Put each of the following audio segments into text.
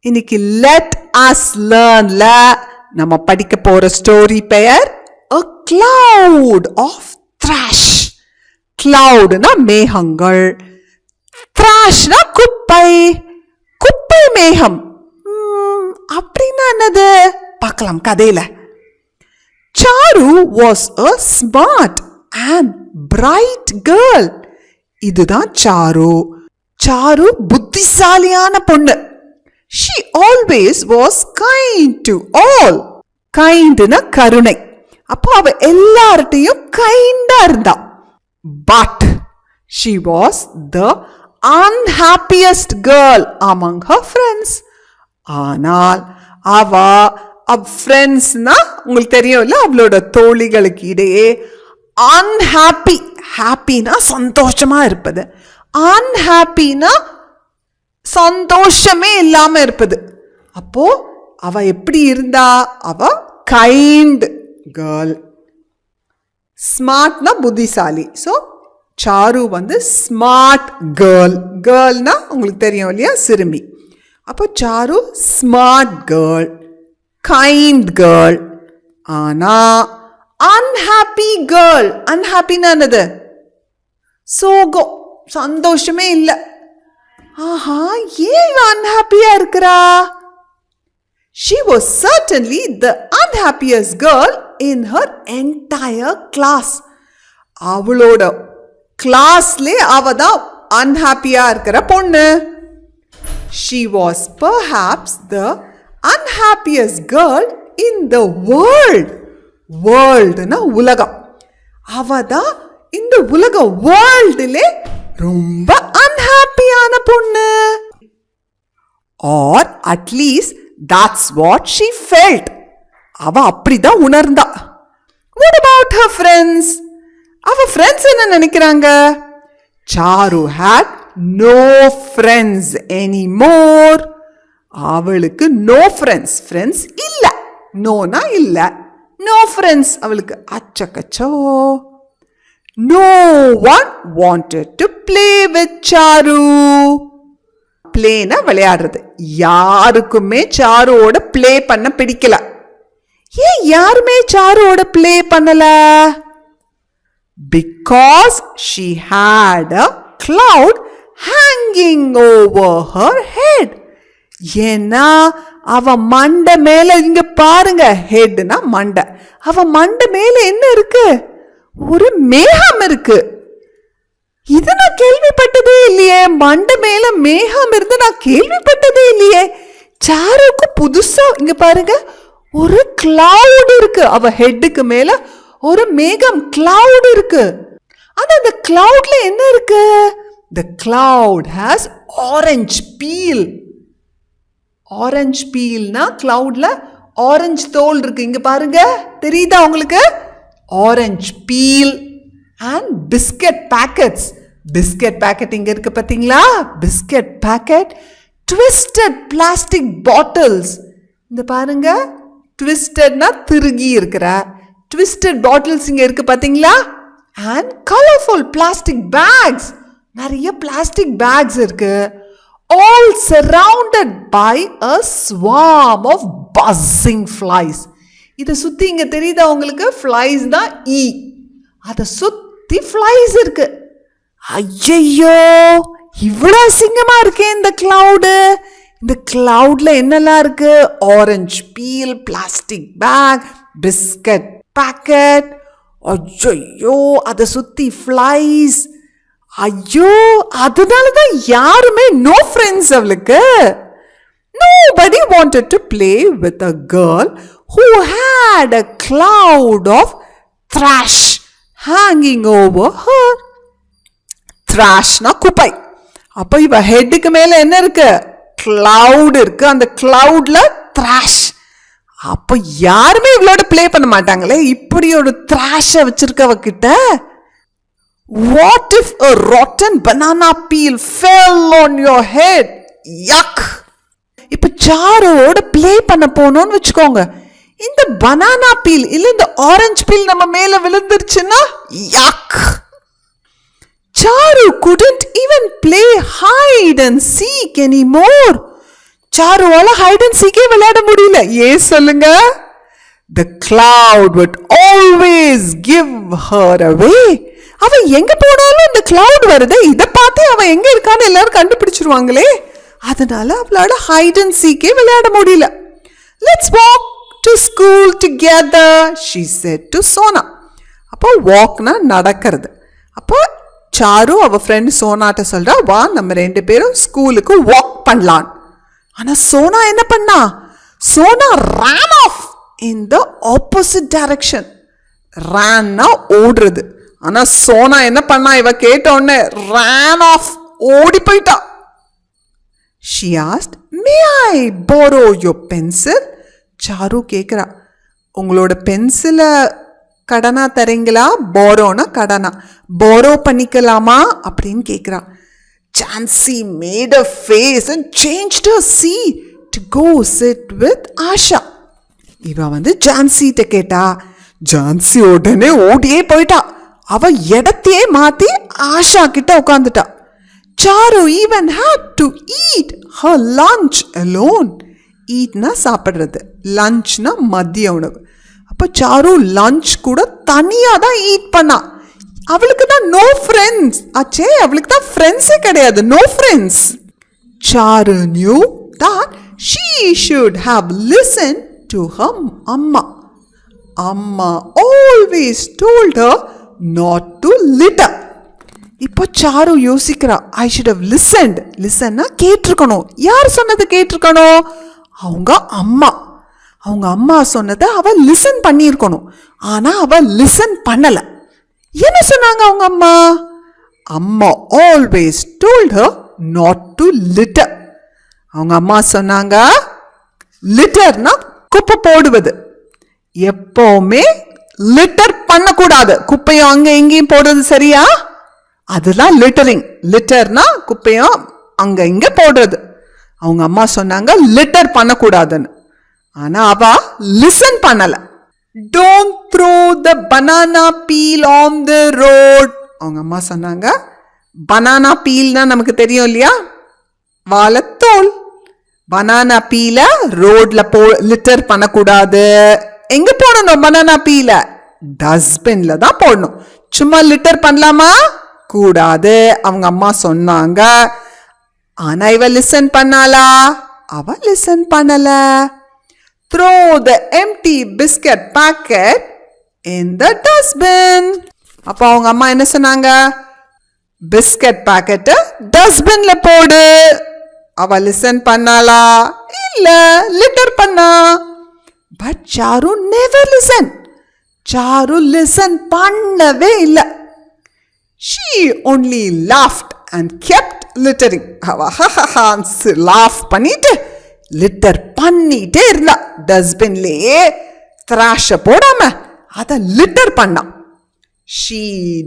இன்னைக்கு let us லேர்ன்ல நம்ம படிக்க போற ஸ்டோரி பெயர் அ கிளவுட் ஆஃப் த்ராஷ் கிளவுட்னா மேகங்கள். த்ராஷ்னா குப்பை. குப்பை மேகம். ம், அப்படின்னா என்னது? பார்க்கலாம் கதையில. Charu was a smart and bright girl இதுதான் சாரு. சாரு புத்திசாலியான பொண்ணு. She always was kind to all கைண்டுனா கருணை. அப்போ அவ எல்லார்ட்டையும் கைண்டா இருந்தா. But she was the unhappiest girl among her friends ஆனால் அவ அவ் ஃப்ரெண்ட்ஸ்னா உங்களுக்கு தெரியும் இல்லை அவளோட தோழிகளுக்கு இடையே அன்ஹாப்பி ஹாப்பினா சந்தோஷமா இருப்பது. அன்ஹாப்பினா சந்தோஷமே இல்லாம இருப்பது. அப்போ அவ எப்படி இருந்தா? அவ கைண்ட் கேர்ள் ஸ்மார்ட்னா புத்திசாலி. ஸோ சாரு வந்து ஸ்மார்ட் கேர்ள் கேர்ள்னா உங்களுக்கு தெரியும் இல்லையா? சிறுமி. அப்போ Charu smart girl kind girl ஆனா அன்ஹாப்பி கேர்ள் அன்ஹாப்பின்னு என்னது? சோகம். சந்தோஷமே இல்லை. ஆஹா ஏன் அன்ஹாப்பியா இருக்கிறா? She was certainly the unhappiest girl in her entire class அவளோட கிளாஸ்லே அவ தான் அன்ஹாப்பியா இருக்கிற பொண்ணு. She was perhaps the unhappiest girl in the world வேர்ல்டுனா உலகம். அவ தான் இந்த உலக வேர்ல்டுலே ரொம்ப அன்ஹாப்பியான பொண்ணு or at least that's what she felt அவ அப்படிதான் உணர்ந்தா வாட் அபவுட் ஹர் ஃப்ரெண்ட்ஸ் அவ ஃப்ரெண்ட்ஸ் என்ன நினைக்கிறாங்க Saru had no friends any more அவளுக்கு நோ ஃப்ரெண்ட்ஸ் ஃப்ரெண்ட்ஸ் இல்லை நோனா இல்லை நோ ஃப்ரெண்ட்ஸ் அவளுக்கு அச்சக்கச்சோ no one wanted to play with Charu பிளேனா விளையாடுறது. யாருக்குமே சாருவோட ப்ளே பண்ண பிடிக்கல. ஏன் யாருமே சாருவோட ப்ளே பண்ணல? Because she had a cloud hanging over her head ஏன்னா அவ மண்டை மேல இங்க பாருங்க ஹெட்னா மண்டை. அவ மண்டை மேல என்ன இருக்கு? ஒரு மேகம் இருக்கு. இது நான் கேள்விப்பட்டதே இல்லையே. மண்டை மேல மேகம் இருந்து நான் கேள்விப்பட்டதே இல்லையே. சாருக்கு புதுசா இங்க பாருங்க ஒரு கிளவுட் இருக்கு. அவ ஹெட்டுக்கு மேல ஒரு மேகம் கிளவுட் இருக்கு. ஆனா அந்த கிளவுட்ல என்ன இருக்கு? The cloud has orange peel orange பீல்னா கிளவுட்ல ஆரஞ்சு தோல் இருக்கு. இங்க பாருங்க தெரியுதா உங்களுக்கு? Orange peel and biscuit packets biscuit packet இங்கே இருக்கு பார்த்தீங்களா biscuit packet twisted plastic bottles இந்த பாருங்க. ட்விஸ்டட்னா திருகி இருக்கிற. ட்விஸ்டட் பாட்டில்ஸ் இங்கே இருக்கு பார்த்தீங்களா அண்ட் கலர்ஃபுல் பிளாஸ்டிக் பேக்ஸ் நிறைய பிளாஸ்டிக் பேக்ஸ் இருக்கு. All surrounded by a swarm of buzzing flies இதை சுற்றி இங்கே தெரியுதா உங்களுக்கு? ஃப்ளைஸ் தான் இ அதை சுற்றி ஃப்ளைஸ் இருக்கு. ஐயையோ இவ்வளோ அசிங்கமாக இருக்கே இந்த கிளவுடு இந்த கிளவுட்ல என்னெல்லாம் இருக்கு? Orange peel plastic bag biscuit packet ஐயோ அதை சுற்றி ஃப்ளைஸ் ஐயோ அதனால தான் யாருமே நோ ஃப்ரெண்ட்ஸ் அவளுக்கு. Nobody wanted to play with a girl who had a cloud of thrash hanging over her த்ராஷ்னா குப்பை. அப்போ இவ ஹெட்டுக்கு மேலே என்ன இருக்கு? கிளவுட் இருக்கு. அந்த கிளவுடில் த்ராஷ் அப்போ யாருமே இவளோட ப்ளே பண்ண மாட்டாங்களே. இப்படி ஒரு த்ராஷை வச்சுருக்கவக்கிட்ட what if a rotten banana peel fell on your head yuck இப்போ சாரோட ப்ளே பண்ண போனோன்னு வச்சுக்கோங்க. இந்த பனானா பீல் இல்ல இந்த ஆரஞ்சு பீல் நம்ம மேல விழுந்துருச்சுன்னா Charu Charu even play hide and seek any more சாருவால hide and சீக்கே விளையாட முடியல. ஏன் சொல்லுங்க? The cloud would always give her away அவன் எங்க போனாலும் இந்த கிளவுட் வருது. இதை பார்த்து அவன் எங்க இருக்கான்னு எல்லாரும் கண்டுபிடிச்சிருவாங்களே. அதனால அவளால ஹைட் அண்ட் சீக்கே விளையாட முடியல. Let's walk to school together she said to Sona அப்போ வாக்னா நடக்கிறது. அப்போ சாரு அவ ஃப்ரெண்ட் சோனாட்ட சொல்கிறா வா நம்ம ரெண்டு பேரும் ஸ்கூலுக்கு வாக் பண்ணலாம். ஆனால் சோனா என்ன பண்ணா? Sona ran off in the opposite direction ரேன்னா ஓடுறது. ஆனால் சோனா என்ன பண்ணா? இவ கேட்ட உடனே ஆஃப் ஓடி போயிட்டா. She asked may I borrow your pencil Saru கேட்குறா உங்களோட பென்சிலை கடனா தரீங்களா? போரோனா கடனா? போரோ பண்ணிக்கலாமா? அப்படின்னு கேட்குறா Jhansi made a face and change to see to go sit with Asha இவன் வந்து ஜான்சிகிட்ட கேட்டா ஜான்சி உடனே ஓடியே போயிட்டா. அவ இடத்தையே மாத்தி ஆஷா கிட்ட உட்காந்துட்டா Charu even had to eat her lunch alone ஈட்னா சாப்பிட்றது. லஞ்ச்னா மதிய உணவு. அப்போ சாரு லஞ்ச் கூட தனியாக தான் ஈட் பண்ணா. அவளுக்கு தான் நோ ஃப்ரெண்ட்ஸ் ஆச்சே அவளுக்கு தான் ஃப்ரெண்ட்ஸே கிடையாது. No friends Saru knew that she should have listened to her amma. Amma always told her not to litter இப்போ சாரு யோசிக்கிறா ஐ ஷுட் ஹவ் லிசன்ட் லிசன்னா கேட்டிருக்கணும். யார் சொன்னது கேட்டிருக்கணும்? அவங்க அம்மா. அவங்க அம்மா சொன்னதை அவள் லிசன் பண்ணியிருக்கணும். ஆனால் அவள் லிசன் பண்ணலை. என்ன சொன்னாங்க அவங்க அம்மா? அம்மா always told her not to litter அவங்க அம்மா சொன்னாங்க லிட்டர்னா குப்பை போடுவது. எப்போவுமே லிட்டர் பண்ணக்கூடாது. குப்பையும் அங்கே எங்கேயும் போடுறது சரியா? அதுதான் லிட்டரிங் லிட்டர்னா குப்பையும் அங்கே இங்கே போடுறது. அவங்க அம்மா சொன்னாங்க லிட்டர் பண்ணக்கூடாதுன்னு. ஆனால் அவ லிசன் பண்ணலை. Don't throw the banana peel on the road அவங்க அம்மா சொன்னாங்க பனானா பீல்னா நமக்கு தெரியும் இல்லையா? வாழைத்தோல். பனானா பீல ரோட்ல போ லிட்டர் பண்ணக்கூடாது. எங்க போடணும் பனானா பீல டஸ்ட்பின்ல தான் போடணும். சும்மா லிட்டர் பண்ணலாமா? கூடாது. அவங்க அம்மா சொன்னாங்க ஆனா இவ லிசன் பண்ணாளா? அவ லிசன் பண்ணல. Throw the empty biscuit packet in the dustbin அப்போ அவங்க அம்மா என்ன சொன்னாங்க? பிஸ்கட் பாக்கெட்டை டஸ்ட்பின்ல போடு. அவ லிசன் பண்ணாளா? இல்ல லிட்டர் பண்ணா. But Saru never listen Saru listen பண்ணவே இல்லை. She only laughed and kept littering அவ லாஃப் பண்ணிட்டு லிட்டர் பண்ணிட்டே இருந்தா. டஸ்ட்பின்லேயே த்ராஷை போடாம அதை லிட்டர் பண்ணான் she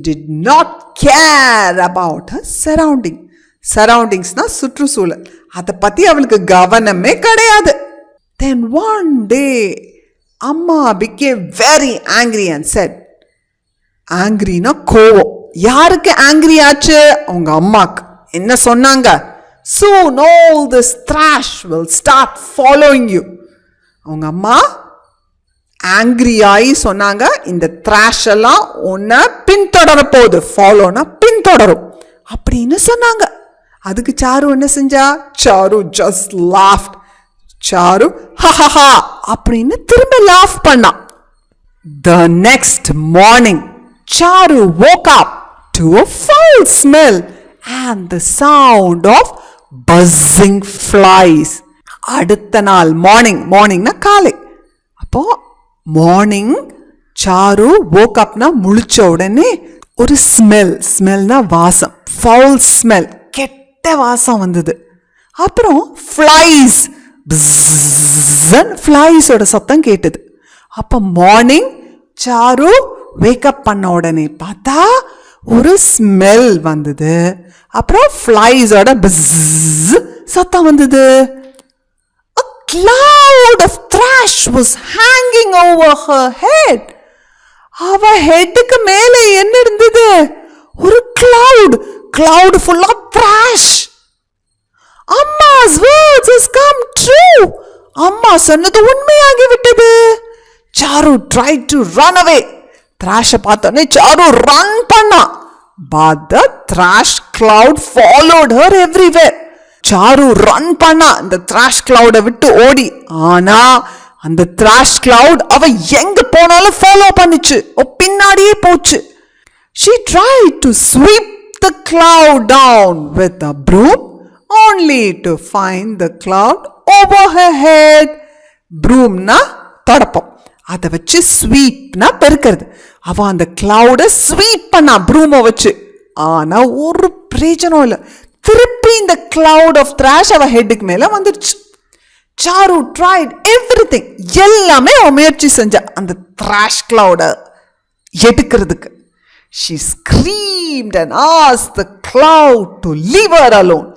did not care about her surrounding சரௌண்டிங்ஸ்னால் சுற்றுச்சூழல். அதை பற்றி அவளுக்கு கவனமே கிடையாது. தென் ஒன் டே அம்மா became very angry and said ஆங்கிரினா கோவம். யாருக்கு ஆங்கிரி ஆச்சு? அவங்க அம்மாக்கு. என்ன சொன்னாங்க? Soon all this trash will start following you அவங்க அம்மா ஆங்கிரியாகி சொன்னாங்க இந்த த்ராஷ் எல்லாம் உன்னை பின்தொடர போகுது. ஃபாலோனா பின்தொடரும். அப்படின்னு சொன்னாங்க. அதுக்கு சாரு என்ன செஞ்சா? சாரு ஜஸ்ட் லாஃப்ட் சாரு ஹஹஹா அப்படின்னு திரும்ப லாஃப் பண்ணான் the next morning Charu woke up to a foul and the sound of buzzing flies அடுத்த நாள் மார்னிங் மார்னிங்னா காலை அப்போ மார்னிங் சாரு ஓக் அப்னா முழிச்ச உடனே ஒரு ஸ்மெல் ஸ்மெல்னா வாசம் ஃபவுல் ஸ்மெல் கெட்ட வாசம் வந்தது அப்புறம் ஃப்ளைஸ் ஃப்ளைஸோட சத்தம் கேட்டது அப்போ மார்னிங் சாரு வேக்கப் பண்ண உடனே பார்த்தா ஒரு ஸ்மெல் வந்தது. அப்புறம் ஃப்ளைஸோட பிஸ் சத்தம் வந்தது. A cloud of thrash was hanging over her head. அவ ஹெட்டுக்கு மேலே என்ன இருந்தது? ஒரு cloud. Cloud full of thrash அம்மாஸ் வேர்ட்ஸ் has come true. அம்மா சொன்னது உண்மையாகி விட்டது Charu try to run away த்ராஷை பார்த்தோன்னே சாரு ரன் பண்ணா. But the trash cloud followed her everywhere Charu run பண்ணா. இந்த த்ராஷ் கிளவுடை விட்டு ஓடி. ஆனா அந்த த்ராஷ் கிளவுட் அவ எங்க போனாலும் ஃபாலோ பண்ணுச்சு. பின்னாடியே போச்சு. She try to sweep the cloud down with a broom only to find the cloud over her head ப்ரூம்னா தொடப்பம். அதை வச்சு ஸ்வீப்னா பெருக்கிறது. அவள் அந்த கிளவுடை ஸ்வீப் பண்ணா ப்ரூமை வச்சு. ஆனால் ஒரு பிரயோஜனம் இல்லை. திருப்பி இந்த கிளவுட் ஆஃப் த்ராஷ் அவள் ஹெட்டுக்கு மேலே வந்துடுச்சு சாரு ட்ரைட் எவ்ரி எல்லாமே அவ முயற்சி செஞ்சா அந்த த்ராஷ் கிளவுடை எடுக்கிறதுக்கு. She screamed and as the cloud to leave her alone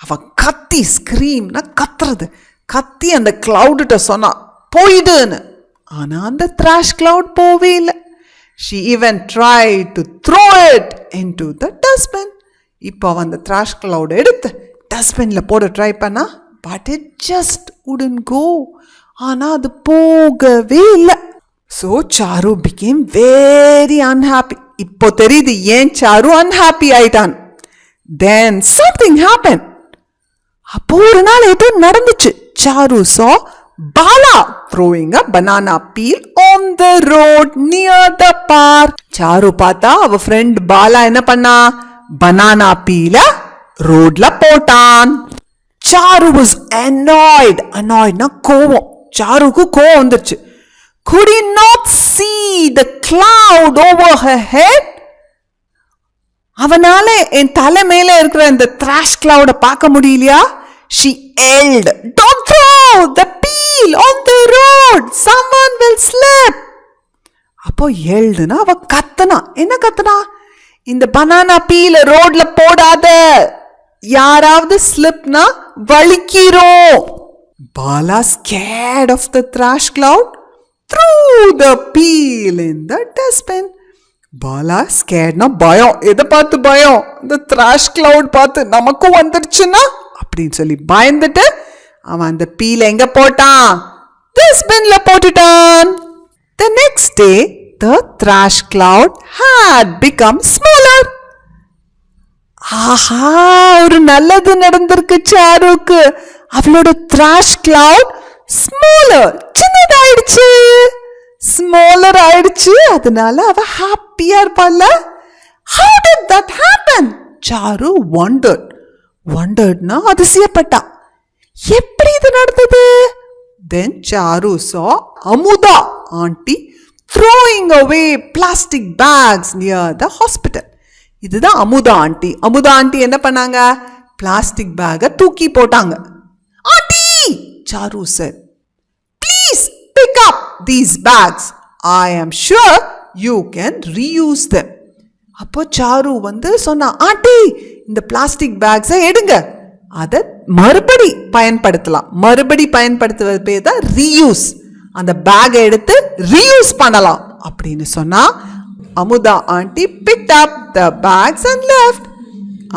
அவள் கத்தி ஸ்க்ரீம்னா கத்துறது. கத்தி அந்த கிளவுட்ட சொன்னா போயிடுன்னு. ஆனால் அந்த த்ராஷ் கிளவுட் போவே இல்லை. She even try to throw it into the dustbin இப்போ அவன் அந்த த்ராஷ் கிளவுட் எடுத்து டஸ்ட்பினில் போட ட்ரை பண்ணா பட் இட் ஜஸ்ட் உடன் கோ ஆனால் அது போகவே இல்லை. So Charu became very unhappy இப்போ தெரியுது ஏன் சாரு அன்ஹாப்பி ஆயிட்டான்? தென் சம்திங் ஹேப்பன் அப்போ ஒரு நாள் ஏதோ நடந்துச்சு. Saru saw Bala throwing a banana peel on the road near the park. Saru பார்த்தா அவ ஃப்ரெண்ட் பாலா என்ன பண்ணா? பனானா பீல ரோட்ல போட்டான். சாரு வாஸ் அனாய்ட் அனாய்ட்னா கோவம். சாருக்கு கோவம் வந்துருச்சு. Could he not see the cloud over her head? அவனால என் தலை மேல இருக்கிற இந்த த்ராஷ் கிளவுட பார்க்க முடியலையா? She yelled don't throw the peel on the road someone will slip அப்போ எல்டுனா அவ கத்தனா. என்ன கத்தனா? இந்த பனானா பீல ரோட்ல போடாத. யாராவது ஸ்லிப்னா வலிக்கிறோம் Bala scared of the trash cloud threw the peel in the dustbin Bala ஸ்கேட்னா பயம். எதை பார்த்து பயம்? இந்த த்ராஷ் கிளவுட் பார்த்து நமக்கும் வந்துருச்சுன்னா? அப்படின்னு சொல்லி பயந்துட்டு அவன் அந்த பீல எங்க போட்டான்? திஸ் டஸ்ட்பின்ல போட்டுட்டான். The next day the trash cloud had become smaller ஆஹா ஒரு நல்லது நடந்திருக்கு சாருக்கு அவளோட த்ராஷ் கிளவுட் ஸ்மாலர் சின்னதாயிடுச்சு. ஸ்மாலர் ஆயிடுச்சு அதனால அவ ஹாப்பியா இருப்பாள்ல how did that happen Charu wondered ஒண்டர்ட்னா அதிசயப்பட்டா எப்படி இது நடந்தது? Then Charu saw Amudha aunty throwing away plastic bags near the hospital இதுதான் அமுதா ஆண்டி அமுதா ஆண்டி என்ன பண்ணாங்க? பிளாஸ்டிக் பேக்கை தூக்கி போட்டாங்க. Aunty Charu sir please pick up these bags I am sure you can reuse the அப்போ சாரு வந்து சொன்னா ஆண்டி இந்த பிளாஸ்டிக் பேக்ஸை எடுங்க. அதை மறுபடி பயன்படுத்தலாம். மறுபடி பயன்படுத்துவது பேர் தான் ரீயூஸ் அந்த பேகை எடுத்து ரீயூஸ் பண்ணலாம். அப்படின்னு சொன்னால் Amudha aunty pick up the bags and left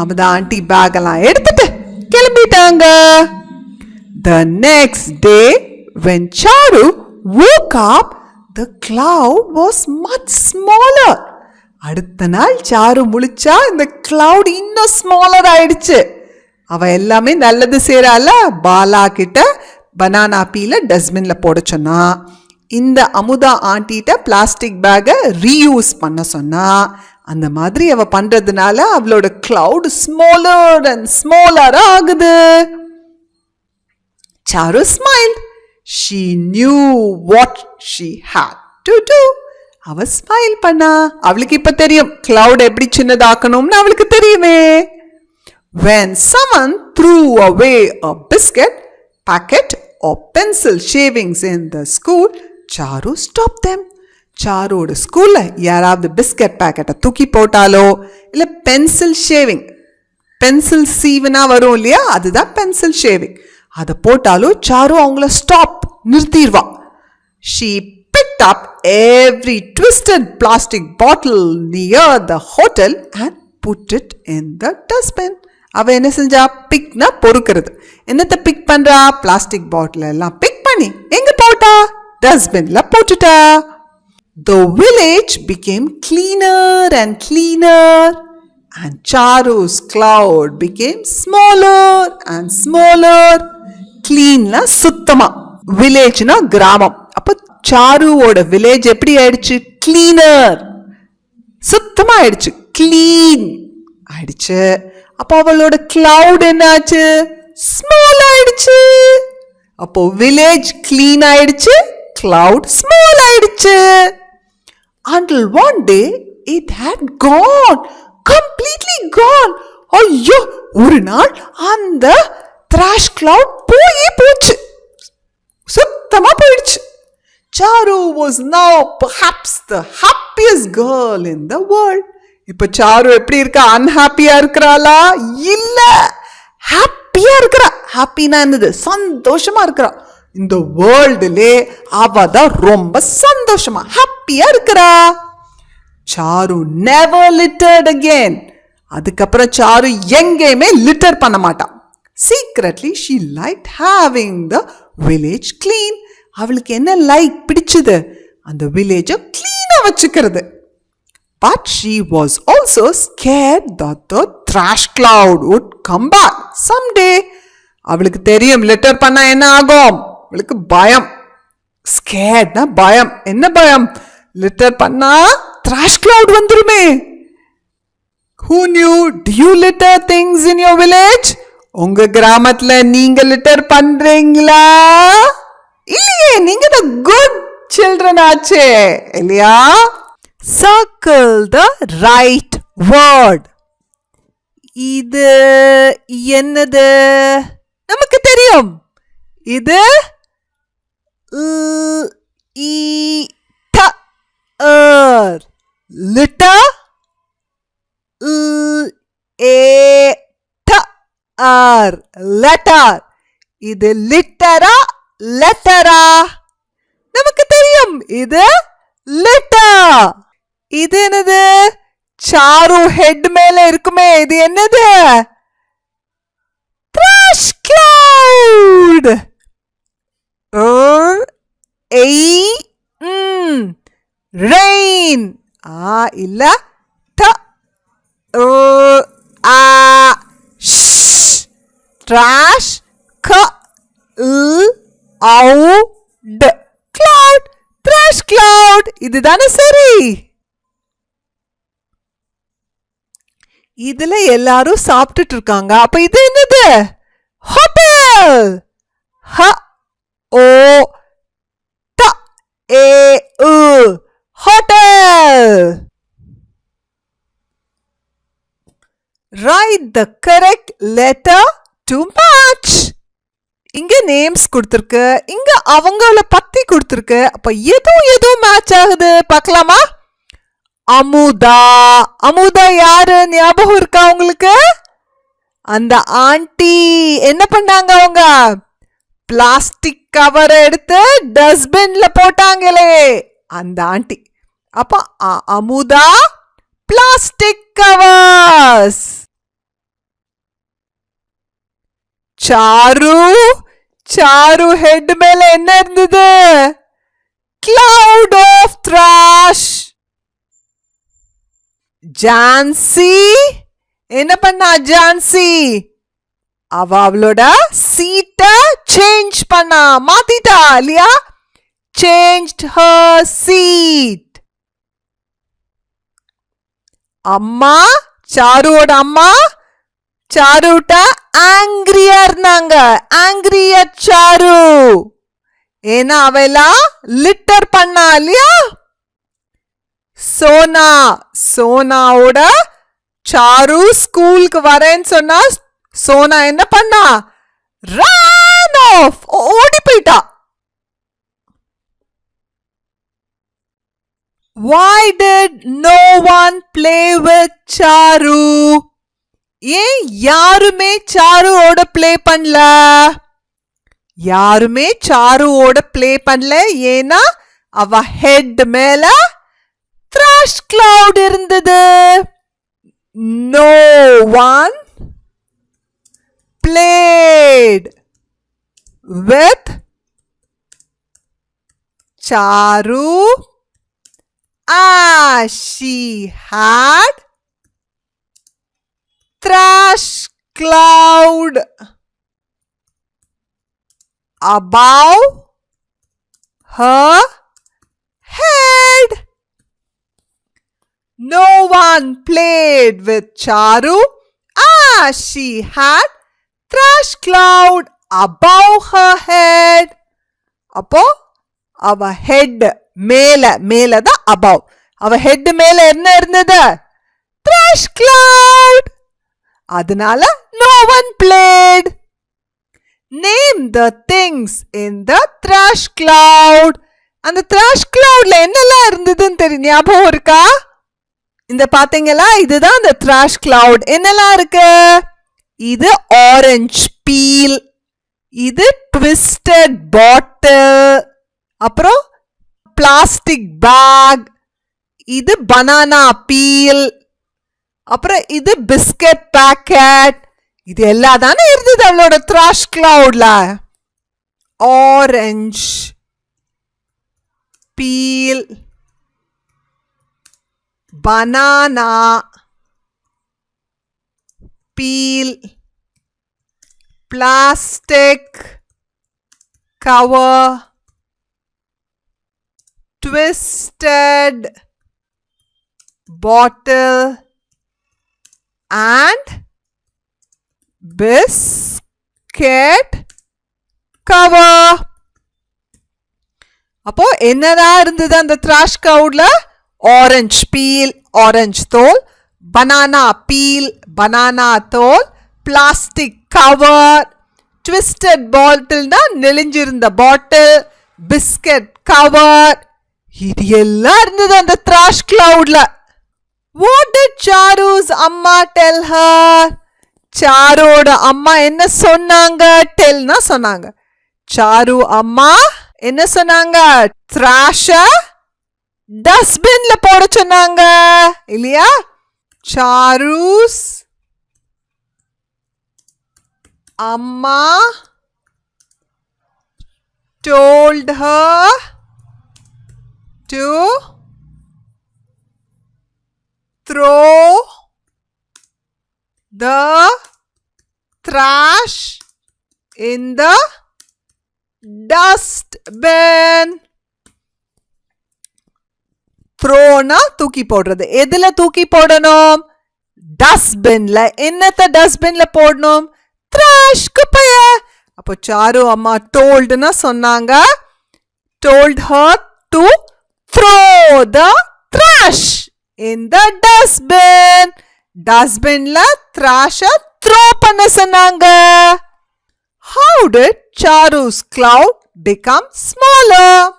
Amudha aunty பேக்கெல்லாம் எடுத்துட்டு கிளம்பிட்டாங்க. The next day when Charu woke up, the cloud was much smaller. அடுத்த நாள் சாரு முழிச்சா இந்த கிளவுட் இன்னும் ஸ்மாலர் ஆயிடுச்சு. அவள் எல்லாமே நல்லது சேரால பாலா கிட்ட பனானா பீல டஸ்ட்பினில் போட சொன்னா. இந்த அமுதா ஆண்டிகிட்ட பிளாஸ்டிக் பேக்கை ரீயூஸ் பண்ண சொன்னா. அந்த மாதிரி அவள் பண்ணுறதுனால அவளோட cloud ஸ்மாலர் அண்ட் ஸ்மாலர் ஆகுது. Charu smile she knew what she had to do அவ ஸ்மைல் பண்ணா. அவளுக்கு இப்போ தெரியும். கிளவுட் எப்படி சின்னதாக்கணும்னு அவளுக்கு தெரியுமே. When someone threw away a biscuit packet or pencil shavings in the school charu stopped them. சாரோட ஸ்கூல்ல யாராவது பிஸ்கட் பேக்கெட்டை தூக்கி போட்டாலோ இல்ல பென்சில் ஷேவிங் பென்சில் சீவனா வரும் இல்லையா அதுதான் பென்சில் ஷேவிங் அதை போட்டாலும் சாரு அவங்கள stop நிறுத்திடுவா she picked up every twisted plastic bottle near the hotel and put it in the dustbin அவள் என்ன செஞ்சா? பிக்னா பொறுக்கிறது. என்னத்தை பிக் பண்ணுறா பிளாஸ்டிக் பாட்டில் எல்லாம் பிக் பண்ணி எங்கே போட்டா? டஸ்ட்பின்ல போட்டுட்டா. The village became cleaner and cleaner and Charu's cloud became smaller and smaller கிளீன்னா சுத்தமாக வில்லேஜ்னா கிராமம். அப்போ சாருவோட வில்லேஜ் எப்படி ஆயிடுச்சு? கிளீனர் சுத்தமாக ஆயிடுச்சு. க்ளீன் ஆயிடுச்சு. அப்போ அவளோட கிளவுட் என்னாச்சு? ஸ்மால் ஆயிடுச்சு. அப்போ வில்லேஜ் கிளீன் ஆயிடுச்சு கிளவுட் ஸ்மால் ஆயிடுச்சு. Until one day it had gone completely gone ஐயோ ஒரு நாள் அந்த த்ராஷ் கிளவுட் போயே போச்சு. சுத்தமாக போயிடுச்சு. Charu was now perhaps the happiest girl in the world இப்ப சாரு எப்படி இருக்கா? அன்ஹாப்பியா இருக்கிறாளா? இல்ல ஹாப்பியா இருக்கிறா. ஹாப்பினா என்னது? சந்தோஷமா இருக்கிறா. இந்த வேர்ல்டுலே அவ தான் ரொம்ப சந்தோஷமா ஹாப்பியா இருக்கிறா. சாரு நெவர் லிட்டர்ட் அகேன் அதுக்கப்புறம் சாரு எங்கேயுமே லிட்டர் பண்ண மாட்டான். Secretly she like having the village clean அவளுக்கு என்ன லைக் பிடிச்சது? அந்த வில்லேஜை க்ளீனாக வச்சுக்கிறது. But she was also scared that the trash cloud would come back someday. அவளுக்கு தெரியும் லெட்டர் பண்ணா என்ன ஆகும் அவளுக்கு பயம் ஸ்கேர்ட்னா பயம் என்ன பயம் லிட்டர் பண்ணா த்ராஷ் கிளவுட் வந்துருமே who knew do litter things in your village உங்க கிராமத்தில் நீங்கள் லிட்டர் பண்றீங்களா இல்லையே நீங்க குட் சில்ட்ரன் ஆச்சே இல்லையா சர்க்கிள் த ரைட் வேர்ட் இது என்னது? நமக்கு தெரியும். இது லிட்டர் ஆர். லெட்டர். இது லிட்டரா லெட்டரா? நமக்கு தெரியும். இது லிட்டர். இது என்னது? சாரு ஹெட் மேல இருக்குமே இது என்னது? த்ராஷ் கிளவுட் எய் ரெயின் ஆ இல்ல ட ஆ ட்ராஷ் க அவுட் கிளவுட் த்ராஷ் கிளவுட் இதுதானே சரி? இதுல எல்லாரும் சாப்பிட்டுட்டு இருக்காங்க. அப்ப இது என்னது? ஹோட்டல்! ஹ ஓ த ஏ உ hotel! Right the correct letter to match இங்க நேம்ஸ் கொடுத்துருக்கு. இங்க அவங்கள பத்தி கொடுத்துருக்கு. அப்ப எதுவும் எதுவும் மேட்ச் ஆகுது? பார்க்கலாமா? அமுதா. அமுதா யாரு? ஞாபகம் இருக்கா உங்களுக்கு? அந்த ஆண்டி. என்ன பண்ணாங்க அவங்க? பிளாஸ்டிக் கவர் எடுத்து டஸ்ட்பின்ல போட்டாங்களே. அந்த ஆண்டி. அப்ப Amudha plastic covers. Charu? Charu head மேல என்ன இருந்தது? Cloud of trash Jhansi? என்ன பண்ணா ஜான்சி? அவ அவளோட சீட்ட சேஞ்ச் பண்ணா மாத்திட்டா இல்லையா? சேஞ்ச் ஹர் சீட் அம்மா சாருவோட அம்மா சாருட்ட ஆங்கிரியா இருந்தாங்க ஆங்கிரியா சாரு. ஏன்னா அவெல்லாம் லிட்டர் பண்ணா இல்லையா? சோனா சோனாவோட சாரு ஸ்கூலுக்கு வரேன்னு சொன்னா சோனா என்ன பண்ணா? ரன் ஆஃப் ஓடி போயிட்டா. Why did no one play with Saru ஏன் யாருமே சாருவோட ப்ளே பண்ணல? யாருமே சாருவோட ப்ளே பண்ணல ஏன்னா அவ ஹெட் மேல த்ராஷ் கிளவுட் இருந்தது no one played with Charu as she had thrush cloud above her head. No one played with Charu as she had thrush cloud above her head. அப்போ அவ ஹெட் மேல மேல தான் அபவ் அவ head மேல என்ன இருந்தது thrush cloud அதனால no one played name the things in the thrush cloud அந்த thrush cloudல என்னெல்லாம் இருந்ததுன்னு தெரியும் ஞாபகம் இருக்கா இந்த பாத்தீங்களா? இதுதான் இந்த த்ராஷ் கிளவுட் என்னெல்லாம் இருக்கு? இது ஆரஞ்சு பீல் இது ட்விஸ்டட் பாட்டில் அப்புறம் பிளாஸ்டிக் பேக் இது பனானா பீல் அப்புறம் இது பிஸ்கட் பேக்கெட் இது எல்லாம் தானே இருந்தது அவளோட trash கிளவுட்ல orange peel banana peel plastic cover twisted bottle and biscuit cover அப்போ என்னதான் இருந்தது அந்த த்ராஷ் கவுட்ல ஆரஞ்ச் பீல் ஆரஞ்சு தோல் பனானா பீல் பனானா தோல் பிளாஸ்டிக் கவர் ட்விஸ்டட் பாட்டில் தான் நெளிஞ்சிருந்த பாட்டில் பிஸ்கட் கவர் இது எல்லாம் இருந்தது அந்த trash கிளவுட்ல what did Saru's amma tell her சாரோட அம்மா என்ன சொன்னாங்க? டெல்னா சொன்னாங்க. சாரு அம்மா என்ன சொன்னாங்க? த்ராஷ டஸ்ட்பின்ல போட சொன்னாங்க இல்லையா சாருஸ் அம்மா told her to throw the trash in the dustbin. Drona தூக்கி போடுறது. எதுல தூக்கி போடணும்? டஸ்ட்பின்ல என்னத்த டஸ்ட்பின்ல போடணும்? த்ராஷ் குப்பைய. அப்போ சாரு அம்மா டோல்டுன்னு சொன்னாங்க. Told her to throw the trash in the dustbin டஸ்ட்பின்ல த்ராஷ த்ரோ பண்ண சொன்னாங்க. How did Charu's cloud become smaller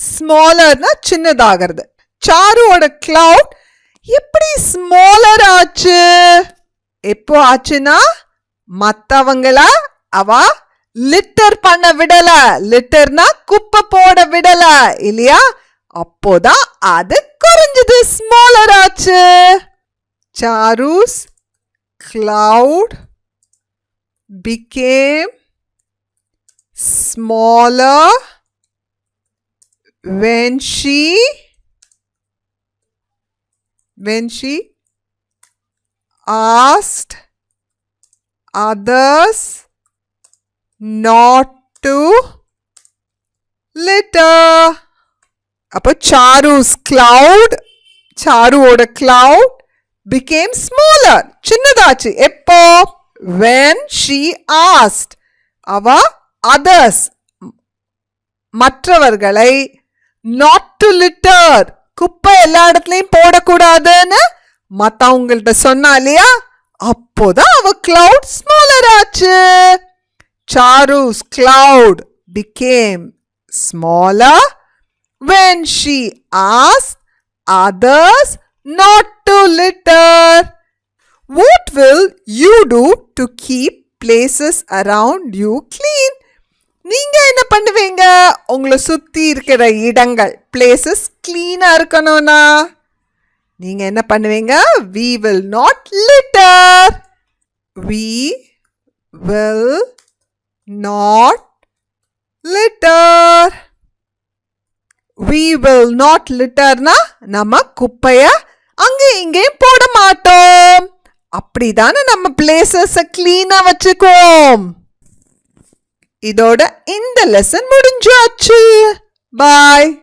ஸ்மாலர்னா சின்னதாகிறது. சாருவோட கிளவுட் எப்படி ஸ்மாலர் ஆச்சு. எப்போ ஆச்சுன்னா மத்தவங்கள அவ லிட்டர் பண்ண விடல. லிட்டர்னா குப்பை போட விடல இல்லையா? அப்போதான் அது குறைஞ்சது ஸ்மாலர் ஆச்சு. Charu's cloud became smaller when she when she asked others not to litter அப்போ சாருஸ் கிளவுட் சாருவோட கிளவுட் became smaller சின்னதாச்சு எப்போ when she asked அவ others மற்றவர்களை not to litter குப்பை எல்லா இடத்துலயும் போடக்கூடாதுன்னு மத்தவங்கள்ட்ட சொன்னா இல்லையா அப்போதான் அவ கிளவுட் ஸ்மாலர் ஆச்சு Charu's cloud became smaller when she asked others not to litter. What will you do to keep places around you clean? நீங்க என்ன பண்ணுவீங்க? உங்களை சுத்தி இருக்கிற இடங்கள் பிளேசஸ் கிளீனா இருக்கணும்னா நீங்க என்ன பண்ணுவீங்க? We will not litter we will not litter we will not லிட்டர்னா நம்ம குப்பைய அங்கே இங்கேயும் போட மாட்டோம். அப்படிதானே நம்ம பிளேசஸை க்ளீனாக வச்சுக்குவோம். இதோட இந்த லெசன் முடிஞ்சாச்சு. பாய்